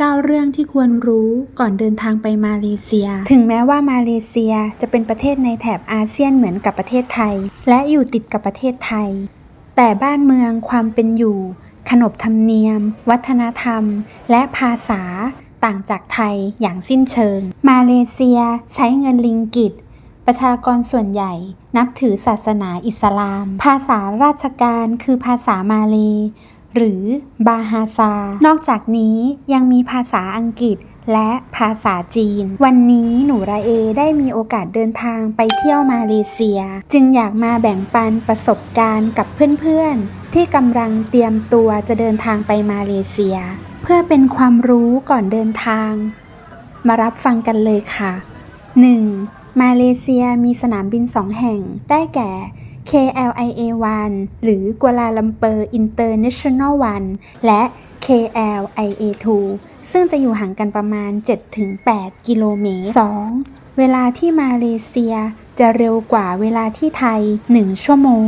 9 เรื่องที่ควรรู้ก่อนเดินทางไปมาเลเซีย ถึงแม้ว่ามาเลเซียจะเป็นประเทศในแถบอาเซียนเหมือนกับประเทศไทย และอยู่ติดกับประเทศไทย แต่บ้านเมืองความเป็นอยู่ ขนบธรรมเนียม วัฒนธรรม และภาษาต่างจากไทยอย่างสิ้นเชิง มาเลเซียใช้เงินลิงกิต ประชากรส่วนใหญ่นับถือศาสนาอิสลาม ภาษาราชการคือภาษามาเล หรือบาฮาซา นอกจากนี้ยังมีภาษาอังกฤษและภาษาจีน วันนี้หนูราเอได้มีโอกาสเดินทางไปเที่ยวมาเลเซีย จึงอยากมาแบ่งปันประสบการณ์กับเพื่อนๆ ที่กำลังเตรียมตัวจะเดินทางไปมาเลเซีย เพื่อเป็นความรู้ก่อนเดินทาง มารับฟังกันเลยค่ะ 1. มาเลเซียมีสนามบิน2แห่งได้แก่ KLIA 1 หรือกัวลาลัมเปอร์ International 1และ KLIA 2 ซึ่งจะอยู่ห่างกันประมาณ 7-8 กิโลเมตร 2. เวลาที่มาเลเซียจะเร็วกว่าเวลาที่ไทย 1 ชั่วโมง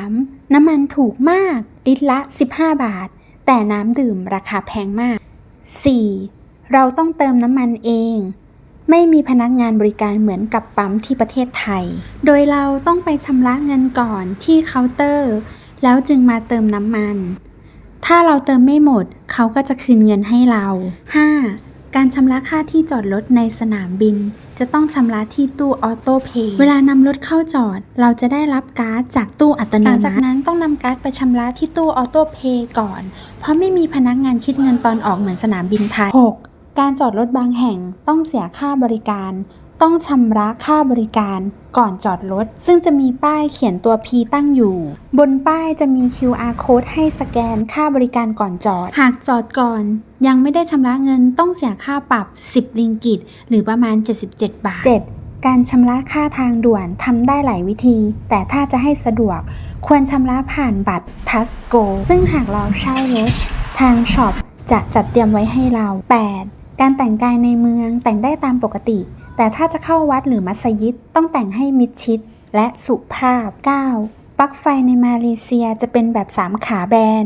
3. น้ำมันถูกมาก ลิตรละ 15 บาท แต่น้ำดื่มราคาแพงมาก 4. เราต้องเติมน้ำมันเอง ไม่มีพนักงานบริการเหมือนกับปั๊มที่ประเทศไทย โดยเราต้องไปชำระเงินก่อนที่เคาน์เตอร์ แล้วจึงมาเติมน้ำมัน ถ้าเราเติมไม่หมด เขาก็จะคืนเงินให้เรา 5. การชำระค่าที่จอดรถในสนามบิน จะต้องชำระที่ตู้ออโต้เพย์เวลานำรถเข้าจอด เราจะได้รับการ์ดจากตู้อัตโนมัติหลังจากนั้นต้องนำการ์ดไปชำระที่ตู้ออโต้เพย์ก่อน เพราะไม่มีพนักงานคิดเงินตอนออกเหมือนสนามบินไทย 6. การจอดรถบางแห่งต้องเสียค่าบริการ ต้องชำระค่าบริการ ก่อนจอดรถ ซึ่งจะมีป้ายเขียนตัว P ตั้งอยู่ บนป้ายจะมี QR code ให้สแกนค่าบริการก่อนจอด หากจอดก่อน ยังไม่ได้ชำระเงินต้องเสียค่าปรับ 10 ลิงกิต หรือประมาณ 77 บาท 7. การชำระค่าทางด่วนทำได้หลายวิธี แต่ถ้าจะให้สะดวก ควรชำระผ่านบัตรทัสโกซึ่งหากเราเช่ารถทางช็อปจะจัดเตรียมไว้ให้เรา 8. การแต่งกายในเมืองแต่งได้ตามปกติ แต่ถ้าจะเข้าวัดหรือมัสยิดต้องแต่งให้มิดชิด และสุภาพ 9. ปลั๊กไฟในมาเลเซียจะเป็นแบบ 3 ขาแบน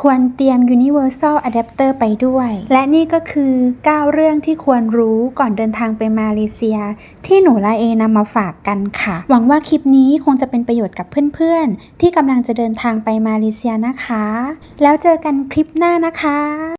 ควรเตรียม Universal Adapter ไปด้วย และนี่ก็คือ 9 เรื่องที่ควรรู้ก่อนเดินทางไปมาเลเซีย ที่หนูละเอนำมาฝากกันค่ะ หวังว่าคลิปนี้คงจะเป็นประโยชน์กับเพื่อนๆ ที่กำลังจะเดินทางไปมาเลเซียนะคะ แล้วเจอกันคลิปหน้านะคะ